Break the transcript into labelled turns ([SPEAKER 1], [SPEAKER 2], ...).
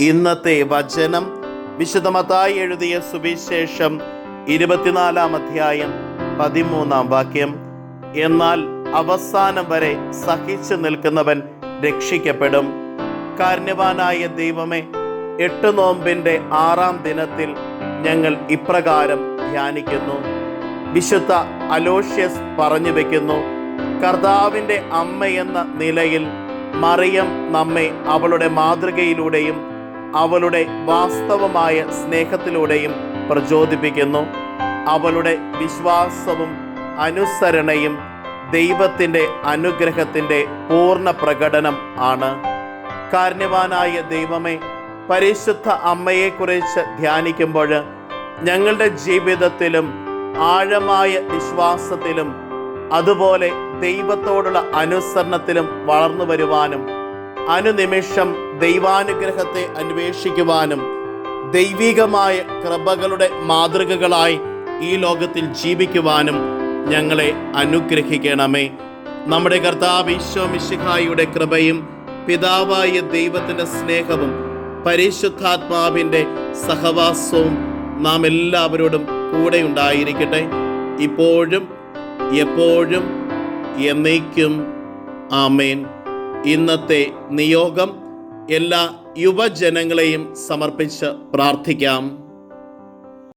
[SPEAKER 1] ഇന്നത്തെ വചനം വിശദമതായി എഴുതിയ സുവിശേഷം ഇരുപത്തിനാലാം അധ്യായം പതിമൂന്നാം വാക്യം. എന്നാൽ അവസാനം വരെ സഹിച്ചു നിൽക്കുന്നവൻ രക്ഷിക്കപ്പെടും. കാരണവാനായ ദൈവമേ എട്ട് നോമ്പിന്റെ ആറാം ദിനത്തിൽ ഞങ്ങൾ ഇപ്രകാരം ധ്യാനിക്കുന്നു. വിശുദ്ധ അലോഷ്യസ് പറഞ്ഞു വെക്കുന്നു കർത്താവിന്റെ അമ്മയെന്ന നിലയിൽ മറിയം നമ്മെ അവളുടെ മാതൃകയിലൂടെയും അവളുടെ വാസ്തവമായ സ്നേഹത്തിലൂടെയും പ്രചോദിപ്പിക്കുന്നു. അവളുടെ വിശ്വാസവും അനുസരണയും ദൈവത്തിന്റെ അനുഗ്രഹത്തിന്റെ പൂർണ പ്രകടനം ആണ്. കാരണവാനായ ദൈവമേ പരിശുദ്ധ അമ്മയെക്കുറിച്ച് ധ്യാനിക്കുമ്പോൾ ഞങ്ങളുടെ ജീവിതത്തിലും ആഴമായ വിശ്വാസത്തിലും അതുപോലെ ദൈവത്തോടുള്ള അനുസരണത്തിലും വളർന്നു വരുവാനും അനുനിമിഷം ദൈവാനുഗ്രഹത്തെ അന്വേഷിക്കുവാനും ദൈവികമായ കൃപകളുടെ മാതൃകകളായി ഈ ലോകത്തിൽ ജീവിക്കുവാനും ഞങ്ങളെ അനുഗ്രഹിക്കണമേ. നമ്മുടെ കർത്താവ് ഈശോ മിശിഹായുടെ കൃപയും പിതാവായ ദൈവത്തിന്റെ സ്നേഹവും പരിശുദ്ധാത്മാവിന്റെ സഹവാസവും നാം എല്ലാവരോടും കൂടെ ഉണ്ടായിരിക്കട്ടെ. ഇപ്പോഴും എപ്പോഴും എന്നേക്കും. ആമേൻ. ഇന്നത്തെ നിയോഗം എല്ലാ യുവജനങ്ങളെയും സമർപ്പിച്ച് പ്രാർത്ഥിക്കാം.